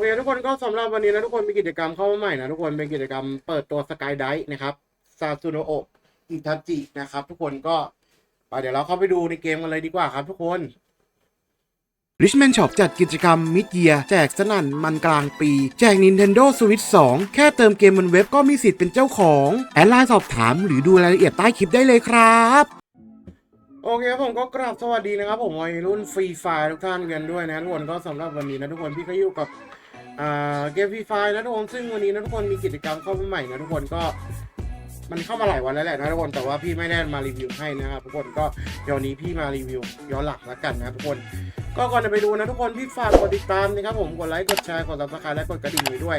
เคทุกคนก็สำหรับวันนี้นะทุกคนมีกิจกรรมเข้ามาใหม่นะทุกคนเป็นกิจกรรมเปิดตัวสกายไดนะครับซาซูโนโอะอิทาจินะครับ ทุกคนก็ไปเดี๋ยวเราเข้าไปดูในเกมกันเลยดีกว่าครับทุกคน Richman Shop จัดกิจกรรมมิดเยียแจกสนั่นมันกลางปี แจก Nintendo Switch 2 แค่เติมเกมบนเว็บก็มีสิทธิ์เป็นเจ้าของ แอดไลน์สอบถามหรือดูรายละเอียดใต้คลิปได้เลยครับโอเคครับผมก็กราบสวัสดีนะครับ ผมวัยรุ่นฟรีไฟทุกท่านกันด้วยนะทุกคนก็สำหรับวันนี้นะทุกคนพี่ก็อยู่กับอ่า เกมฟรีไฟนะทุกคนซึ่งวันนี้นะทุกคนมีกิจกรรมเข้ามาใหม่นะทุกคนก็มันเข้ามาหลายวันแล้วแหละนะทุกคนแต่ว่าพี่ไม่ได้มารีวิวให้นะครับทุกคนก็เดี๋ยวนี้พี่มารีวิวย้อนหลังแล้วกันนะทุกคน ก็ก่อนจะไปดูนะทุกคนพี่ฝากกดติดตามนะครับผมกดไลค์กดแชร์กดซับสไครต์และกดกระดิ่งไว้ด้วย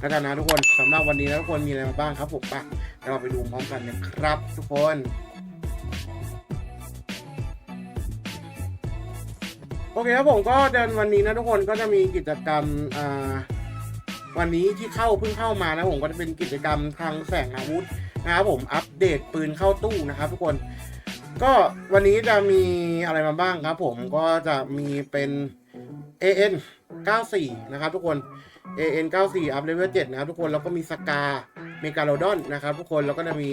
แล้วกันนะทุกคนสำหรับวันนี้นะทุกคนมีอะไรมาบ้างครับผมไปเดี๋ยวเราไปดูพร้อมกันนะครับ ทุกคน โอเคครับผมก็เดินวันนี้นะทุกคนก็จะมีกิจกรรมอ่าวันนี้ที่เข้าเพิ่งเข้ามานะผมก็จะเป็นกิจกรรมทางแสงอาวุธนะครับผมอัปเดตปืนเข้าตู้นะครับ ทุกคนก็วันนี้จะมีอะไรมาบ้างครับ ผมก็จะมีเป็น AN 94 นะครับทุกคน AN 94 up level 7นะครับทุกคนแล้วก็มีสกาเมกาโลดอนนะครับทุกคนแล้วก็จะมี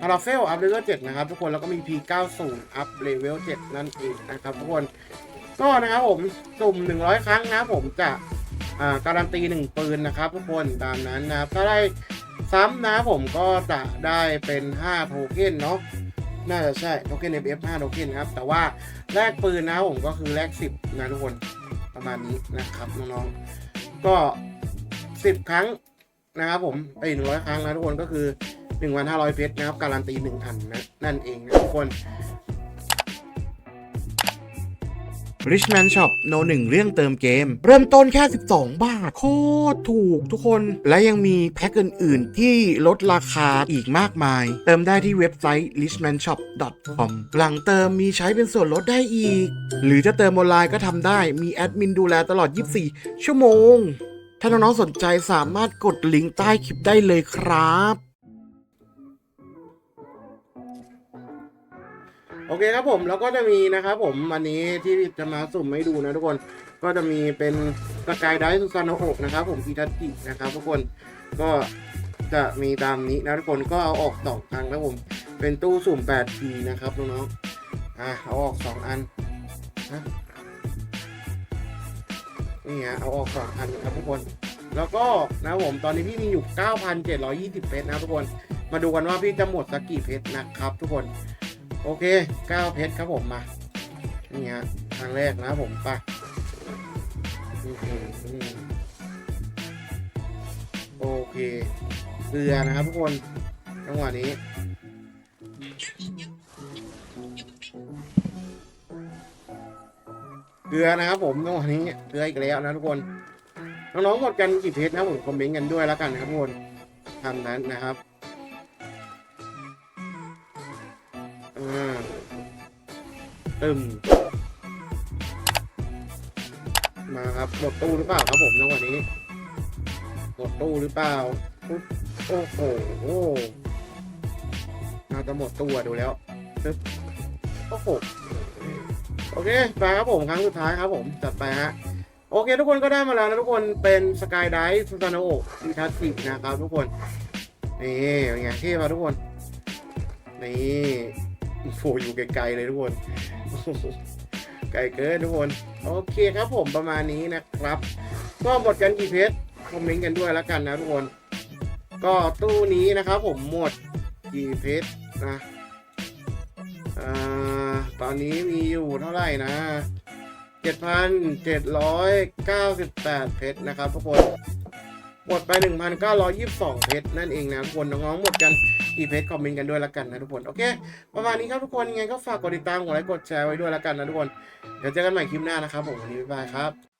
พาราเฟล up level 7นะครับทุกคนแล้วก็มี P90 up level 7นั่นเองนะครับทุกคน ก็นะครับผมสุ่ม 100 ครั้งนะครับผมจะการันตี 1 ปืนนะครับ ทุกคนตามนั้นนะครับถ้าได้ซ้ำนะผมก็จะได้เป็น 5 โทเค็นเนาะน่าจะใช่โทเค็น FF 5โทเค็นครับ แต่ว่าแลกปืนนะผมก็คือแลก10 นะทุกคนประมาณนี้นะครับน้องๆก็ 10 ครั้งนะครับผมไปหนึ่งร้อยครั้งนะทุกคนก็คือ 1,500เพชรนะครับการันตี 1 อันนะนั่นเองนะทุกคน Richman Shop โนหนึ่งเรื่องเติมเกม เริ่มต้นแค่ 12 บาท โคตรถูกทุกคน และยังมีแพ็คอื่น ๆ ที่ลดราคาอีกมากมาย เติมได้ที่เว็บไซต์ richmanshop.com หลังเติมมีใช้เป็นส่วนลดได้อีก หรือจะเติมออนไลน์ก็ทำได้มีแอดมินดูแลตลอด 24 ชั่วโมง ถ้าน้อง ๆ สนใจสามารถกดลิงก์ใต้คลิปได้เลยครับ โอเคครับผมแล้วก็จะมีนะครับผมวันนี้ที่จะมาสุ่มให้ดูนะทุกคนก็จะมีเป็นสกายไดซูซานโอกนะครับผมอีทัจินะครับทุกคนก็จะมีตามนี้นะทุกคนก็เอาออกสองครั้งนะผมเป็นตู้สุ่ม8ทีนะครับน้องๆอะเอาออกสองอันนะนี่ฮะเอาออกสองอันครับทุกคน แล้วก็นะครับผมตอนนี้พี่มีอยู่ 9,720 เพชรนะครับทุกคน มาดูกันว่าพี่จะหมดสักกี่เพชรนะครับทุกคน โอเค9เพชรครับผมมา นี่ฮะครั้งแรกนะผมไปอื้อหือโอเคเกลือนะครับทุกคนจังหวะนี้เกลือนะครับผมจังหวะนี้เกลืออีกแล้วนะทุกคนน้องๆหมดกันกี่เพชรนะผมคอมเมนต์กันด้วยแล้วกันนะครับทุกคนทำนั้นนะครับ ตึมมาครับหมดตู้หรือเปล่าครับผมจังหวะนี้หมดตู้หรือเปล่าปุ๊บโอ้โหน่าจะหมดตู้ดูแล้วปึ๊บโอ้โหโอเคไปครับผมครั้งสุดท้ายครับผมจัดไปฮะโอเค ทุกคนก็ได้มาแล้วนะทุกคนเป็นสกายไดฟ์ซูซานโออีทัสสินะครับ ทุกคน นี่เป็นไงเท่ป่ะทุกคน นี่ โฟอยู่ไกลๆเลยทุกคน ไกลเกินทุกคน โอเคครับผมประมาณนี้นะครับ ก็หมดกันกี่เพชรคอมเมนต์กันด้วยแล้วกันนะทุกคน ก็ตู้นี้นะครับผมหมดกี่เพชรนะอตอนนี้มีอยู่เท่าไหร่นะ 7,798 เพชรนะครับทุกคน หมดไป 1,922 เพชรนั่นเองนะทุกคนน้องๆหมดกันกี่เพจคอมเมนต์กันด้วยละกันนะทุกคน โอเค ประมาณนี้ครับทุกคนยังไงก็ฝากกดติดตามกดไลค์กดแชร์ไว้ด้วยละกันนะทุกคน เดี๋ยวเจอกันใหม่คลิปหน้านะครับผมวันนี้บ๊ายบายครับ